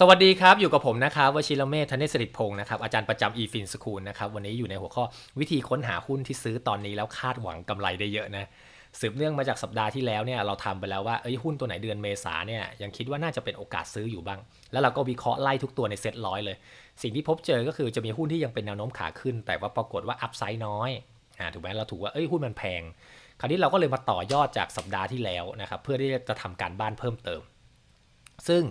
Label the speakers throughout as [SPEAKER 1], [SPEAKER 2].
[SPEAKER 1] สวัสดีครับ อยู่กับผมนะครับวชิรเมธธเนศสิริพงศ์นะครับอาจารย์ประจำ eFin School นะครับวันนี้อยู่ในหัวข้อวิธีค้นหาหุ้นที่ซื้อตอนนี้แล้วคาดหวังกำไรได้เยอะนะสืบเนื่องมาจากสัปดาห์ที่แล้วเนี่ยเราทำไปแล้วว่าเอ้ยหุ้นตัวไหนเดือนเมษาเนี่ยยังคิดว่าน่าจะเป็นโอกาสซื้ออยู่บ้าง แล้วเราก็วิเคราะห์ไล่ทุกตัวในเซ็ตร้อยเลย สิ่งที่พบเจอก็คือจะมีหุ้นที่ยังเป็นแนวโน้มขาขึ้น แต่ว่าปรากฏว่าอัพไซด์น้อยอ่าถูกไหมเราถูกว่าเอ้ยหุ้นมันแพง คราวนี้เราก็เลยมาต่อยอดจากสัปดาห์ที่แล้วนะครับเพื่อที่จะทำการบ้านเพิ่มเติม ซึ่ง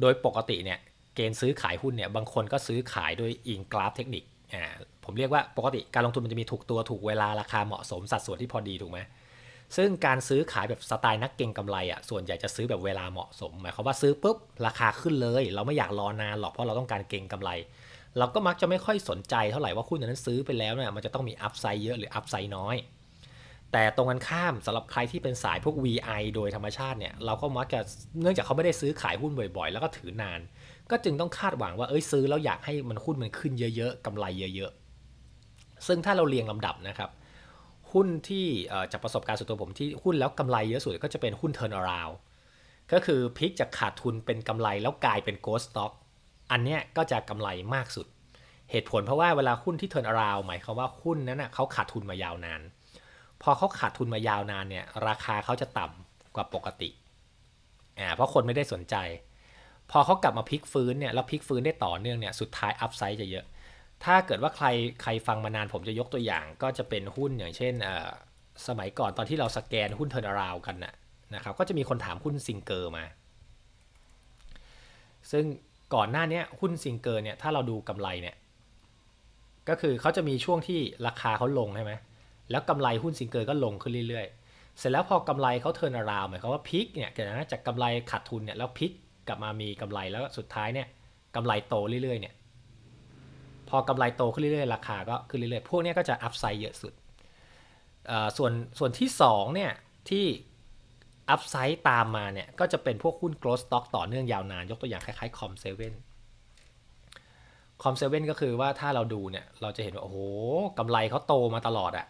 [SPEAKER 1] โดยปกติเนี่ยเกณฑ์ซื้อขายหุ้นเนี่ยบางคนก็ซื้อขายโดยอิงกราฟเทคนิคอ่าผมเรียกว่าปกติการลงทุนมันจะมีถูกตัวถูกเวลาราคาเหมาะสมสัดส่วนที่พอดีถูกไหมซึ่งการซื้อขายแบบสไตล์นักเก็งกำไรอะส่วนใหญ่จะซื้อแบบเวลาเหมาะสม หมายความว่าซื้อปุ๊บราคาขึ้นเลย เราไม่อยากรอนานหรอกเพราะเราต้องการเก็งกำไร เราก็มักจะไม่ค่อยสนใจเท่าไหร่ว่าหุ้นนั้นซื้อไปแล้วเนี่ยมันจะต้องมีอัพไซด์เยอะหรืออัพไซด์น้อย แต่ตรงกันข้ามสำหรับใครที่เป็นสายพวก VI โดยธรรมชาติเนี่ยเราก็มักจะเนื่องจากเขาไม่ได้ซื้อขายหุ้นบ่อยๆ แล้วก็ถือนาน ก็จึงต้องคาดหวังว่าเอ้ยซื้อแล้วอยากให้มันหุ้นมันขึ้นเยอะๆกำไรเยอะๆ ซึ่งถ้าเราเรียงลำดับนะครับหุ้นที่จากประสบการณ์ส่วนตัวผมที่หุ้นแล้วกำไรเยอะสุดก็จะเป็นหุ้น turn around ก็คือพลิกจากขาดทุนเป็นกำไรแล้วกลายเป็น ghost stock อันเนี้ยก็จะกำไรมากสุด เหตุผลเพราะว่าเวลาหุ้นที่ turn around หมายความว่าหุ้นนั้นนะเขาขาดทุนมายาวนาน พอเขาขาดทุนมายาวนานเนี่ยราคาเขาจะต่ำกว่าปกติอ่าเพราะคนไม่ได้สนใจ พอเขากลับมาพลิกฟื้นเนี่ยแล้วพลิกฟื้นได้ต่อเนื่องเนี่ยสุดท้ายอัพไซด์จะเยอะ ถ้าเกิดว่าใครใครฟังมานานผมจะยกตัวอย่าง ก็จะเป็นหุ้นอย่างเช่นสมัยก่อนตอนที่เราสแกนหุ้นเทอร์นาราวกันนะนะครับก็จะมีคนถามหุ้นซิงเกอร์มา ซึ่งก่อนหน้านี้หุ้นซิงเกอร์เนี่ยถ้าเราดูกำไรเนี่ยก็คือเขาจะมีช่วงที่ราคาเขาลงใช่ไหม แล้วกำไรหุ้นซิงเกอร์ก็ลงขึ้นเรื่อยๆ เสร็จแล้วพอกำไรเขาเทิร์นาราวหมายความว่าพิกเนี่ยจากกำไรขาดทุนเนี่ยแล้วพิกกลับมามีกำไรแล้วสุดท้ายเนี่ยกำไรโตเรื่อยๆเนี่ยพอกำไรโตขึ้นเรื่อยๆราคาก็ขึ้นเรื่อยๆ พวกนี้ก็จะอัพไซด์เยอะสุด ส่วนส่วนที่2เนี่ยที่อัพไซด์ตามมาเนี่ยก็จะเป็นพวกหุ้น growth stock ต่อเนื่องยาวนาน ยกตัวอย่างคล้ายๆ com 7 com 7ก็คือว่าถ้าเราดูเนี่ยเราจะเห็นว่าโอ้โหกำไรเขาโตมาตลอดอะ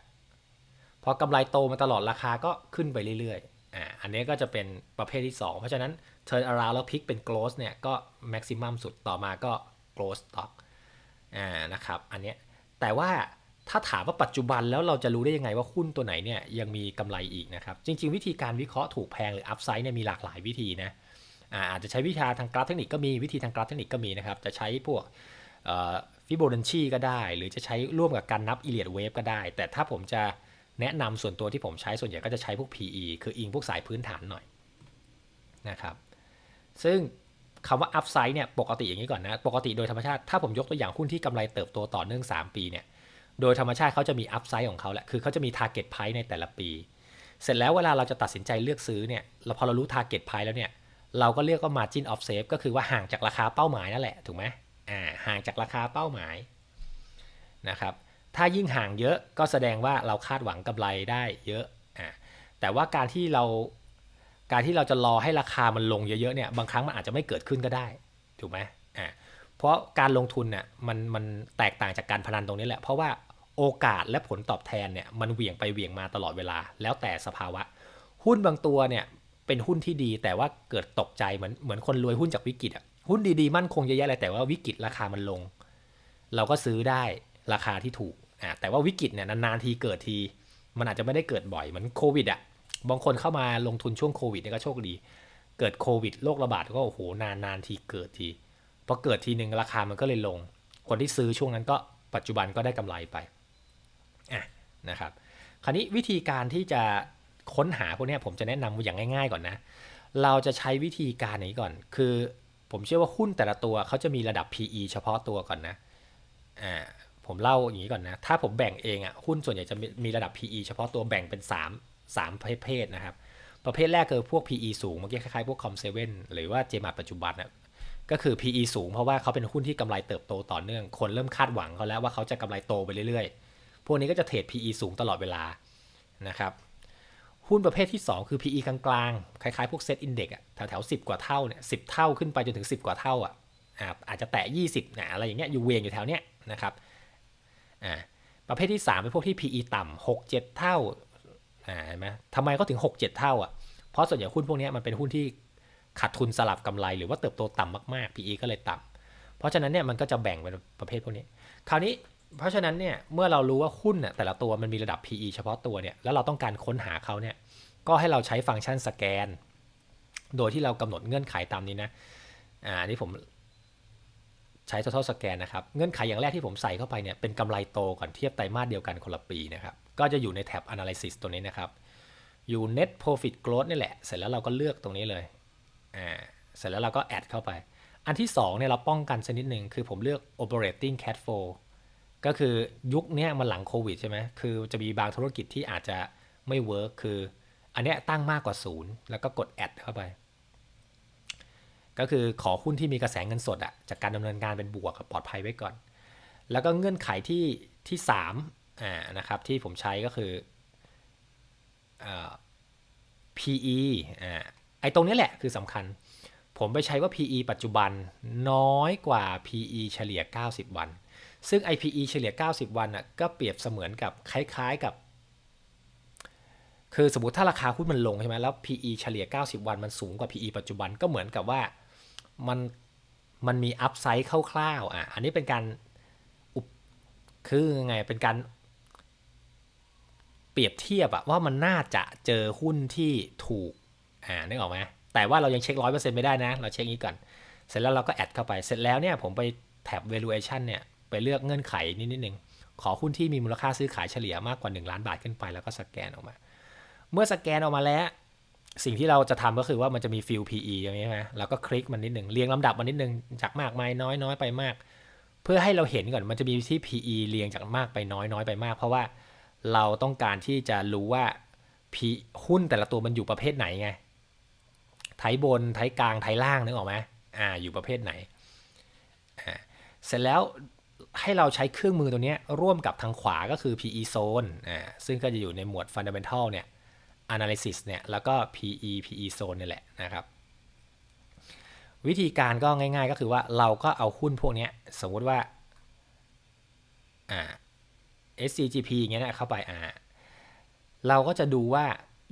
[SPEAKER 1] พอกำไรโตมาตลอดราคาก็ขึ้นไปเรื่อยๆอ่าอันนี้ก็จะเป็นประเภทที่ 2 เพราะฉะนั้น turn around แล้วพลิกเป็น growth เนี่ยก็ maximum สุดต่อมาก็ growth stock อ่านะครับอันเนี้ยแต่ว่าถ้าถามว่าปัจจุบันแล้วเราจะรู้ได้ยังไงว่าหุ้นตัวไหนเนี่ยยังมีกำไรอีกนะครับ จริง ๆ วิธีการวิเคราะห์ถูกแพงหรืออัพไซด์เนี่ยมีหลากหลายวิธีนะอาจจะใช้วิชาทางกราฟเทคนิคก็มีวิธีทางกราฟเทคนิคก็มีนะครับ จะใช้พวกฟิโบนัชชีก็ได้ หรือจะใช้ร่วมกับการนับอิเลียดเวฟก็ได้ แต่ถ้าผมจะ แนะนำส่วนตัวที่ผมใช้ส่วนใหญ่ก็จะใช้พวก PE คืออิงพวกสายพื้นฐานหน่อยนะครับ ซึ่งคำว่า upside เนี่ยปกติอย่างนี้ก่อนนะ ปกติโดยธรรมชาติถ้าผมยกตัวอย่างหุ้นที่กำไรเติบโตต่อเนื่อง 3 ปีเนี่ยโดยธรรมชาติเขาจะมี upside ของเขาแหละ คือเขาจะมี target price ในแต่ละปี เสร็จแล้วเวลาเราจะตัดสินใจเลือกซื้อเนี่ยเราพอเรารู้ target price แล้วเนี่ยเราก็เรียกว่า margin of safe ก็คือว่าห่างจากราคาเป้าหมายนั่นแหละถูกไหมอ่าห่างจากราคาเป้าหมายนะครับ ถ้ายิ่งห่างเยอะก็แสดงว่าเราคาดหวังกำไรได้เยอะอ่าแต่ว่าการที่เราการที่เราจะรอให้ราคามันลงเยอะๆเนี่ยบางครั้งมันอาจจะไม่เกิดขึ้นก็ได้ถูกไหมอ่าเพราะการลงทุนเนี่ยมันมันแตกต่างจากการพนันตรงนี้แหละ เพราะว่าโอกาสและผลตอบแทนเนี่ยมันเหวี่ยงไปเหวี่ยงมาตลอดเวลา แล้วแต่สภาวะ หุ้นบางตัวเนี่ยเป็นหุ้นที่ดีแต่ว่าเกิดตกใจเหมือนเหมือนคนรวยหุ้นจากวิกฤตอะหุ้นดีๆมั่นคงเยอะแยะเลยแต่ว่าวิกฤตราคามันลง เราก็ซื้อได้ราคาที่ถูก อ่าแต่ว่าวิกฤตเนี่ยนานๆทีเกิดที มันอาจจะไม่ได้เกิดบ่อยเหมือนโควิดอะบางคนเข้ามาลงทุนช่วงโควิดเนี่ยก็โชคดี เกิดโควิดโรคระบาดก็โอ้โหนานนานทีเกิดทีพอเกิดทีหนึ่งราคามันก็เลยลง คนที่ซื้อช่วงนั้นก็ปัจจุบันก็ได้กำไรไปอะนะครับ คราวนี้วิธีการที่จะค้นหาพวกนี้ผมจะแนะนำอย่างง่าย ๆ ก่อนนะ เราจะใช้วิธีการนี้ก่อน คือผมเชื่อว่าหุ้นแต่ละตัวเขาจะมีระดับ PE เฉพาะตัวก่อนนะอ่า ผมเล่าอย่างนี้ก่อนนะ ถ้าผมแบ่งเองอะ่ะหุ้นส่วนใหญ่จะมีระดับ PE เฉพาะตัวแบ่งเป็น 3 3ประเภทนะครับ ประเภทแรกคือพวก PE สูงเมื่อกี้คล้ายๆพวก Com7 หรือว่าเจมาปัจจุบันนะก็คือ PE สูงเพราะว่าเขาเป็นหุ้นที่กำไรเติบโตต่อเนื่อง คนเริ่มคาดหวังเขาแล้วว่าเขาจะกำไรโตไปเรื่อยๆ พวกนี้ก็จะเทรด PE สูงตลอดเวลานะครับหุ้นประเภทที่ 2 คือ PE กลางๆ คล้ายๆ พวก Set Index อะแถวๆ 10 กว่าเท่าเนี่ยสิเท่าขึ้นไปจนถึง 10 กว่าเท่าอะอาจจะแตะ 20นะอะไรอย่างเงี้ยอยู่เวงอยู่แถวเนี้ยนะครับ อ่าประเภทที่ 3 เป็นพวกที่ PE ต่ำ6 7 เท่าอ่าเห็นไหมทำไมเขาถึง 6 7 เท่าอะเพราะส่วนใหญ่หุ้นพวกนี้มันเป็นหุ้นที่ขาดทุนสลับกำไร หรือว่าเติบโตต่ำมากๆ PE ก็เลยต่ำเพราะฉะนั้นเนี่ยมันก็จะแบ่งเป็นประเภทพวกนี้ คราวนี้เพราะฉะนั้นเนี่ยเมื่อเรารู้ว่าหุ้นน่ะแต่ละตัวมันมีระดับ PE เฉพาะตัวเนี่ยแล้วเราต้องการค้นหาเขาเนี่ยก็ให้เราใช้ฟังก์ชันสแกน โดยที่เรากำหนดเงื่อนไขตามนี้นะอ่านี่ผม ใช้ total scan นะครับ เงื่อนไขอย่างแรกที่ผมใส่เข้าไปเนี่ยเป็นกำไรโตก่อนเทียบไตรมาสเดียวกันคนละปีนะครับ ก็จะอยู่ในแท็บ analysis ตัวนี้นะครับ อยู่ net profit growth นี่แหละ เสร็จแล้วเราก็เลือกตรงนี้เลย อ่า เสร็จแล้วเราก็แอดเข้าไป อันที่2เนี่ยเราป้องกันสักนิดหนึ่งคือผมเลือก operating cash flow ก็คือยุคนี้มันหลังโควิดใช่ไหมคือจะมีบางธุรกิจที่อาจจะไม่เวิร์คคือ อันเนี้ยตั้งมากกว่าศูนย์แล้วก็กดแอดเข้าไป ก็คือขอหุ้นที่มีกระแสเงินสดอะจากการดำเนินการเป็นบวกปลอดภัยไว้ก่อน แล้วก็เงื่อนไขที่ที่สามอ่านะครับที่ผมใช้ก็คืออ่า PE อ่าไอตรงนี้แหละคือสำคัญ ผมไปใช้ว่า PE ปัจจุบันน้อยกว่า PE เฉลี่ย 90 วัน ซึ่ง IPE เฉลี่ย 90 วันอะก็เปรียบเสมือนกับคล้ายๆกับ คือสมมติถ้าราคาหุ้นมันลงใช่ไหมแล้ว PE เฉลี่ย 90 วันมันสูงกว่า PE ปัจจุบันก็เหมือนกับว่า มันมันมีอัพไซด์คร่าวๆอะอันนี้เป็นการอุปคือไงเป็นการเปรียบเทียบอะว่ามันน่าจะเจอหุ้นที่ถูกอ่านึกออกไหมแต่ว่าเรายังเช็คร้อยเปอร์เซ็นต์ไม่ได้นะ เราเช็คนี้ก่อน เสร็จแล้วเราก็แอดเข้าไป เสร็จแล้วเนี่ยผมไปแท็บ valuation เนี่ย ไปเลือกเงื่อนไขนิดนิดนึง ขอหุ้นที่มีมูลค่าซื้อขายเฉลี่ยมากกว่า 1 ล้านบาทขึ้นไปแล้วก็สแกนออกมา เมื่อสแกนออกมาแล้ว สิ่งที่เราจะทำก็คือว่ามันจะมีฟิล PE อย่างนี้ไหมเราก็คลิกมันนิดหนึ่งเรียงลำดับมันนิดหนึ่งจากมากไปน้อยน้อยไปมาก เพื่อให้เราเห็นก่อนมันจะมีที่ PE เรียงจากมากไปน้อยน้อยไปมาก เพราะว่าเราต้องการที่จะรู้ว่า P หุ้นแต่ละตัวมันอยู่ประเภทไหนไงไทยบนไทยกลางไทยล่างนึกออกไหมอ่าอยู่ประเภทไหนอ่าเสร็จแล้วให้เราใช้เครื่องมือตัวนี้ร่วมกับทางขวาก็คือ PE zone อ่าซึ่งก็จะอยู่ในหมวด fundamental เนี่ย analysis เนี่ยแล้วก็ PE PE zone นี่แหละนะครับวิธีการก็ง่าย ๆ ก็คือว่าเราก็เอาหุ้นพวกนี้สมมุติว่าอ่า SCGP อย่างเงี้ยนะเข้าไปอ่าเราก็จะดูว่า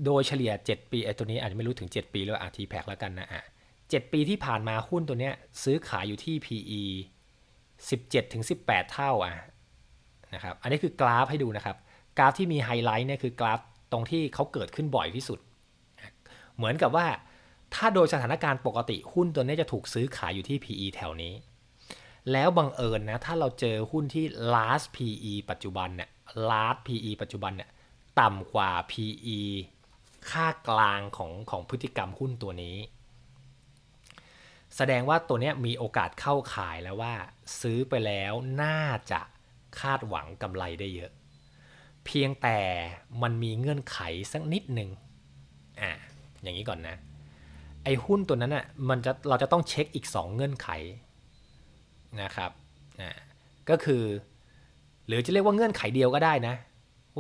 [SPEAKER 1] โดยเฉลี่ย 7 ปีไอ้ตัวนี้อาจจะไม่รู้ถึง 7 ปีหรืออา t p a c แล้วกันนะอะ7ปีที่ผ่านมาหุ้นตัวเนี้ยซื้อขายอยู่ที่ PE 17ถึง18 เท่าอะนะครับอันนี้คือกราฟให้ดูนะครับ กราฟที่มีไฮไลท์เนี่ยคือกราฟ ตรงที่เขาเกิดขึ้นบ่อยที่สุด เหมือนกับว่าถ้าโดยสถานการณ์ปกติหุ้นตัวนี้จะถูกซื้อขายอยู่ที่ PE แถวนี้ แล้วบังเอิญนะ ถ้าเราเจอหุ้นที่ last PE ปัจจุบันเนี่ย last PE ปัจจุบันเนี่ยต่ำกว่า PE ค่ากลางของของพฤติกรรมหุ้นตัวนี้ แสดงว่าตัวนี้มีโอกาสเข้าขายแล้วว่า ซื้อไปแล้วน่าจะคาดหวังกำไรได้เยอะ เพียงแต่มันมีเงื่อนไขสักนิดหนึ่งอ่าอย่างนี้ก่อนนะ ไอ้หุ้นตัวนั้นอะมันจะเราจะต้องเช็คอีก 2 เงื่อนไขนะครับอ่าก็คือ หรือจะเรียกว่าเงื่อนไขเดียวก็ได้นะ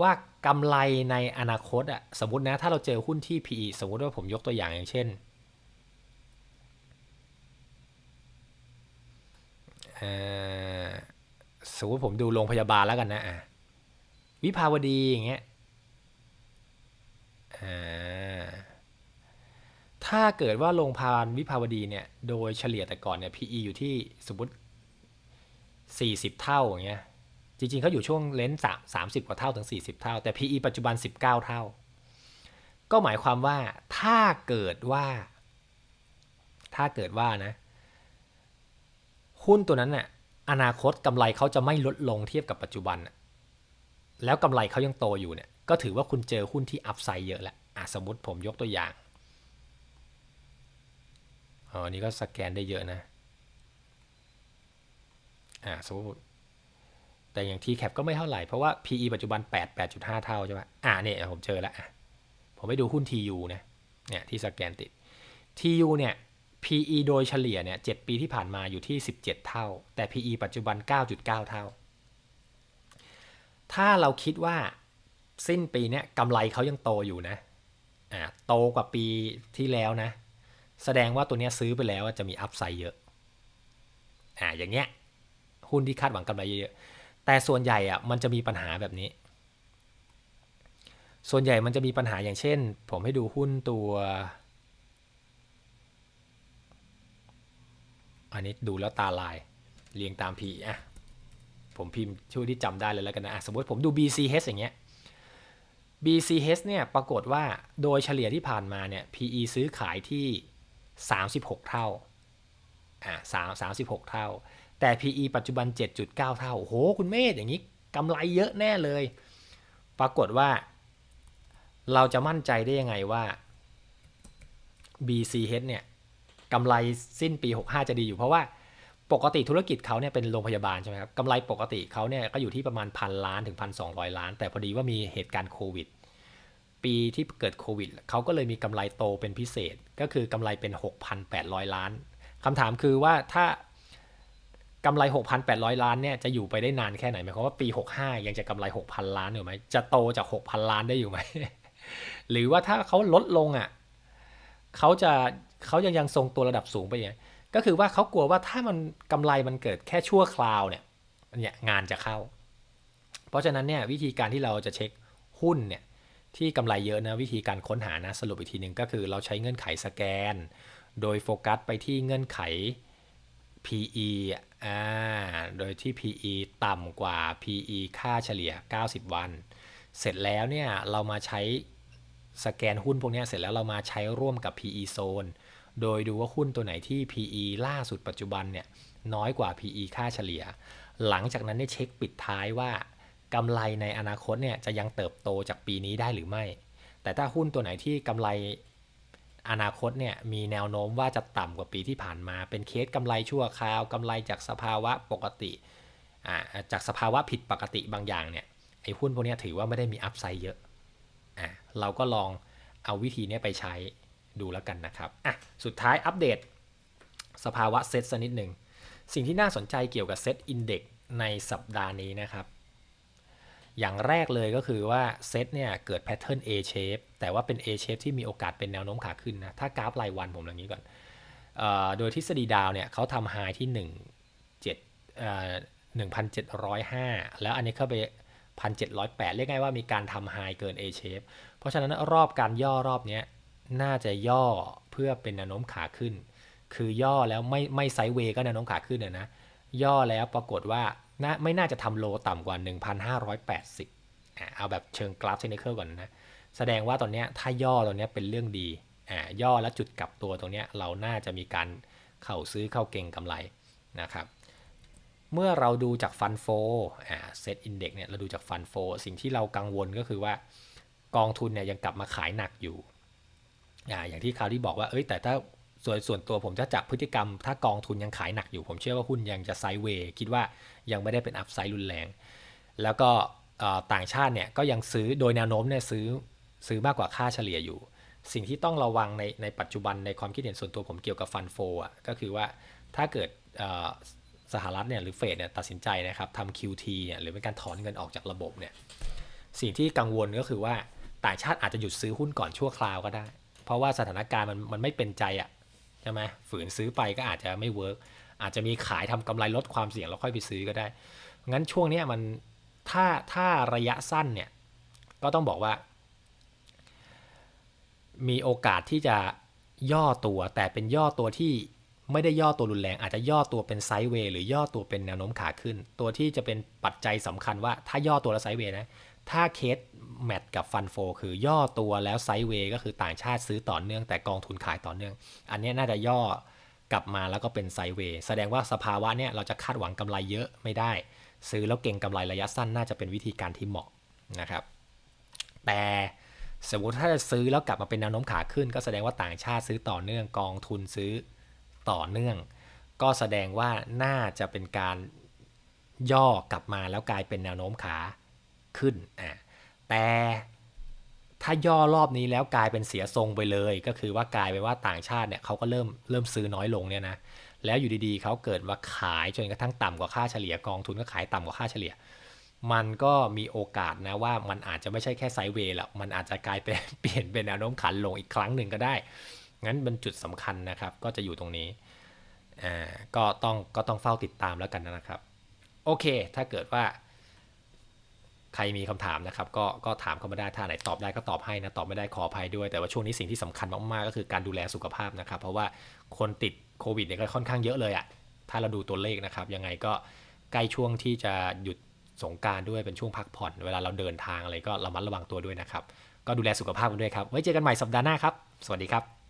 [SPEAKER 1] ว่ากำไรในอนาคตอะสมมตินะถ้าเราเจอหุ้นที่ PE สมมติว่าผมยกตัวอย่างอย่างเช่นสมมติผมดูโรงพยาบาลแล้วกันนะอะ วิภาวดีอย่างเงี้ยถ้าเกิดว่าโรงพยาบาลวิภาวดีเนี่ยโดยเฉลี่ยแต่ก่อนเนี่ย PE อยู่ที่สมมติ 40 เท่าอย่างเงี้ยจริงๆเขาอยู่ช่วงเลนส์สามสิบกว่าเท่าถึง 40 เท่า แต่ PE ปัจจุบัน 19 เท่า ก็หมายความว่าถ้าเกิดว่า ถ้าเกิดว่านะหุ้นตัวนั้นน่ะอนาคตกำไรเขาจะไม่ลดลงเทียบกับปัจจุบัน แล้วกำไรเขายังโตอยู่เนี่ย ก็ถือว่าคุณเจอหุ้นที่อัพไซด์เยอะแล้วอะสมมติผมยกตัวอย่างอ๋อนี่ก็สแกนได้เยอะนะอ่าสมมติแต่อย่าง t cap ก็ไม่เท่าไหร่ เพราะว่า PE ปัจจุบัน 8 8.5 เท่าใช่ไหมอ่าเนี่ยผมเจอแล้วผมไปดูหุ้น TU นะเนี่ยที่สแกนติด TU เนี่ย PE โดยเฉลี่ยเนี่ย 7 ปีที่ผ่านมาอยู่ที่ 17 เท่า แต่ PE ปัจจุบัน 9.9 เท่า ถ้าเราคิดว่าสิ้นปีเนี้ยกำไรเขายังโตอยู่นะอ่าโตกว่าปีที่แล้วนะ แสดงว่าตัวเนี้ยซื้อไปแล้วจะมีอัพไซด์เยอะอ่าอย่างเงี้ยหุ้นที่คาดหวังกำไรเยอะแต่ส่วนใหญ่อะมันจะมีปัญหาแบบนี้ ส่วนใหญ่มันจะมีปัญหาอย่างเช่น ผมให้ดูหุ้นตัว อันนี้ดูแล้วตาลายเรียงตาม P อะ ผมพิมพ์ชื่อที่จำได้เลยแล้วกันนะะสมมติผมดู BCH อย่างเงี้ย BCH เนี่ยปรากฏว่าโดยเฉลี่ยที่ผ่านมาเนี่ย PE ซื้อขายที่ 36 เท่าอ่าสามสามสิบหกเท่า แต่ PE ปัจจุบัน 7.9 เท่า โอ้โห คุณเมธอย่างนี้กำไรเยอะแน่เลย ปรากฏว่า เราจะมั่นใจได้ยังไงว่า BCH เนี่ยกำไรสิ้นปี 65 จะดีอยู่เพราะว่า ปกติธุรกิจเขาเนี่ยเป็นโรงพยาบาลใช่ไหมครับกำไรปกติเขาเนี่ยก็อยู่ที่ประมาณพันล้านถึงพันสองล้าน แต่พอดีว่ามีเหตุการณ์โควิด ปีที่เกิดโควิดเขาก็เลยมีกำไรโตเป็นพิเศษ ก็คือกำไรเป็น 6,800 ล้านคำถามคือว่าถ้ากำไร 6,800 ล้านเนี่ยจะอยู่ไปได้นานแค่ไหนหมายความว่าปี 65 ยังจะกำไร 6,000 ล้านอยู่ไหมจะโตจาก 6,000 ล้านได้อยู่ไหมหรือว่าถ้าเขาลดลงอะเขาจะเขายังยังทรงตัวระดับสูงไปอย่าง ก็คือว่าเขากลัวว่าถ้ามันกำไรมันเกิดแค่ชั่วคราวเนี่ยเนี่ยงานจะเข้า เพราะฉะนั้นเนี่ยวิธีการที่เราจะเช็คหุ้นเนี่ยที่กำไรเยอะนะวิธีการค้นหานะสรุปอีกทีหนึ่งก็คือเราใช้เงื่อนไขสแกน โดยโฟกัสไปที่เงื่อนไข PE อ่าโดยที่ PE ต่ำกว่า PE ค่าเฉลี่ย 90 วัน เสร็จแล้วเนี่ยเรามาใช้สแกนหุ้นพวกนี้เสร็จแล้วเรามาใช้ร่วมกับ PE zone โดยดูว่าหุ้นตัวไหนที่ PE ล่าสุดปัจจุบันเนี่ยน้อยกว่า PE ค่าเฉลี่ย หลังจากนั้นเนี่ยเช็คปิดท้ายว่ากำไรในอนาคตเนี่ยจะยังเติบโตจากปีนี้ได้หรือไม่ แต่ถ้าหุ้นตัวไหนที่กำไรอนาคตเนี่ยมีแนวโน้มว่าจะต่ำกว่าปีที่ผ่านมา เป็นเคสกำไรชั่วคราวกำไรจากสภาวะปกติจากสภาวะผิดปกติบางอย่างเนี่ยไอ้หุ้นพวกนี้ถือว่าไม่ได้มีอัพไซด์เยอะอ่าเราก็ลองเอาวิธีนี้ไปใช้ ดูแล้วกันนะครับอะสุดท้ายอัปเดต สภาวะเซตสักนิดหนึ่ง สิ่งที่น่าสนใจเกี่ยวกับเซตอินเด็กในสัปดาห์นี้นะครับ อย่างแรกเลยก็คือว่าเซตเนี่ยเกิดแพทเทิร์น A shape แต่ว่าเป็น A shape ที่มีโอกาสเป็นแนวโน้มขาขึ้นนะ ถ้ากราฟรายวันผมอย่างนี้ก่อนโดยทฤษฎีดาวเนี่ยเขาทำไฮที่1 7 1,705 แล้วอันนี้เข้าไป 1,708 เรียกง่ายว่ามีการทำไฮเกิน A shape เพราะฉะนั้นรอบการย่อรอบนี้ น่าจะย่อเพื่อเป็นแนวโน้มขาขึ้น คือย่อแล้วไม่ไม่ไซด์เวย์ก็แนวโน้มขาขึ้นนะนะ ย่อแล้วปรากฏว่าน่าไม่น่าจะทำโลต่ำกว่า 1,580อ่าเอาแบบเชิงกราฟเทคนิคก่อนนะ แสดงว่าตอนนี้ถ้าย่อตรงนี้เป็นเรื่องดีอ่าย่อแล้วจุดกลับตัวตรงนี้เราน่าจะมีการเข่าซื้อเข้าเก่งกำไรนะครับเมื่อเราดูจากฟันโฟอ่าเซตอินเด็กเนี่ยเราดูจากฟันโฟสิ่งที่เรากังวลก็คือว่ากองทุนเนี่ยยังกลับมาขายหนักอยู่ อ่าอย่างที่คราวที่บอกว่าเอ้ยแต่ถ้าส่วนส่วนตัวผมจะจับพฤติกรรม ถ้ากองทุนยังขายหนักอยู่ ผมเชื่อว่าหุ้นยังจะไซด์เวย์คิดว่ายังไม่ได้เป็นอัพไซด์รุนแรง แล้วก็ต่างชาติเนี่ยก็ยังซื้อโดยแนวโน้มเนี่ยซื้อซื้อมากกว่าค่าเฉลี่ยอยู่ สิ่งที่ต้องระวังในในปัจจุบันในความคิดเห็นส่วนตัวผมเกี่ยวกับฟันโฟอะก็คือว่าถ้าเกิดสหรัฐเนี่ยหรือเฟดเนี่ยตัดสินใจนะครับทำ QT เนี่ยหรือเป็นการถอนเงินออกจากระบบเนี่ยสิ่งที่กังวลก็คือว่าต่างชาติอาจจะหยุดซื้อหุ้นก่อนชั่วคราวก็ได้ เพราะว่าสถานการณ์มันมันไม่เป็นใจอะ่ะใช่ไหมฝืนซื้อไปก็อาจจะไม่เวิร์กอาจจะมีขายทำกำไรลดความเสี่ยงแล้วค่อยไปซื้อก็ได้ งั้นช่วงนี้มันถ้าถ้าระยะสั้นเนี่ยก็ต้องบอกว่า มีโอกาสที่จะย่อตัวแต่เป็นย่อตัวที่ไม่ได้ย่อตัวรุนแรง อาจจะย่อตัวเป็นไซด์เวย์หรือย่อตัวเป็นแนวโน้มขาขึ้น ตัวที่จะเป็นปัจจัยสำคัญว่าถ้าย่อตัวแล้วไซด์เวย์นะ ถ้าเคสแมทกับฟันโฟคือย่อตัวแล้วไซด์เวย์ก็คือต่างชาติซื้อต่อเนื่องแต่กองทุนขายต่อเนื่อง อันนี้น่าจะย่อกลับมาแล้วก็เป็นไซด์เวย์แสดงว่าสภาวะเนี้ยเราจะคาดหวังกำไรเยอะไม่ได้ ซื้อแล้วเก่งกำไรระยะสั้นน่าจะเป็นวิธีการที่เหมาะนะครับ แต่สมมติถ้าจะซื้อแล้วกลับมาเป็นแนวโน้มขาขึ้น ก็แสดงว่าต่างชาติซื้อต่อเนื่องกองทุนซื้อต่อเนื่อง ก็แสดงว่าน่าจะเป็นการย่อกลับมาแล้วกลายเป็นแนวโน้มขา ขึ้นอะแต่ถ้าย่อรอบนี้แล้วกลายเป็นเสียทรงไปเลย ก็คือว่ากลายเป็นว่าต่างชาติเนี่ยเขาก็เริ่มเริ่มซื้อน้อยลงเนี่ยนะแล้วอยู่ดีๆเขาเกิดว่าขายจนกระทั่งต่ำกว่าค่าเฉลี่ยกองทุนก็ขายต่ำกว่าค่าเฉลี่ย มันก็มีโอกาสนะว่ามันอาจจะไม่ใช่แค่ไซด์เวย์หรอกมันอาจจะกลายเป็นเปลี่ยนเป็นแนวโน้มขันลงอีกครั้งหนึ่งก็ได้ งั้นเป็นจุดสำคัญนะครับก็จะอยู่ตรงนี้อ่าก็ต้องก็ต้องเฝ้าติดตามแล้วกันนะครับ โอเค ถ้าเกิดว่า ใครมีคำถามนะครับก็ก็ถามเข้ามาได้ถ้าไหนตอบได้ก็ตอบให้นะตอบไม่ได้ขออภัยด้วย แต่ว่าช่วงนี้สิ่งที่สำคัญมากๆก็คือการดูแลสุขภาพนะครับ เพราะว่าคนติดโควิดเนี่ยก็ค่อนข้างเยอะเลยอะ่ะถ้าเราดูตัวเลขนะครับ ยังไงก็ใกล้ช่วงที่จะหยุดสงการด้วยเป็นช่วงพักผ่อน เวลาเราเดินทางอะไรก็ระมัดระวังตัวด้วยนะครับ ก็ดูแลสุขภาพกันด้วยครับ ไว้เจอกันใหม่สัปดาห์หน้าครับ สวัสดีครับ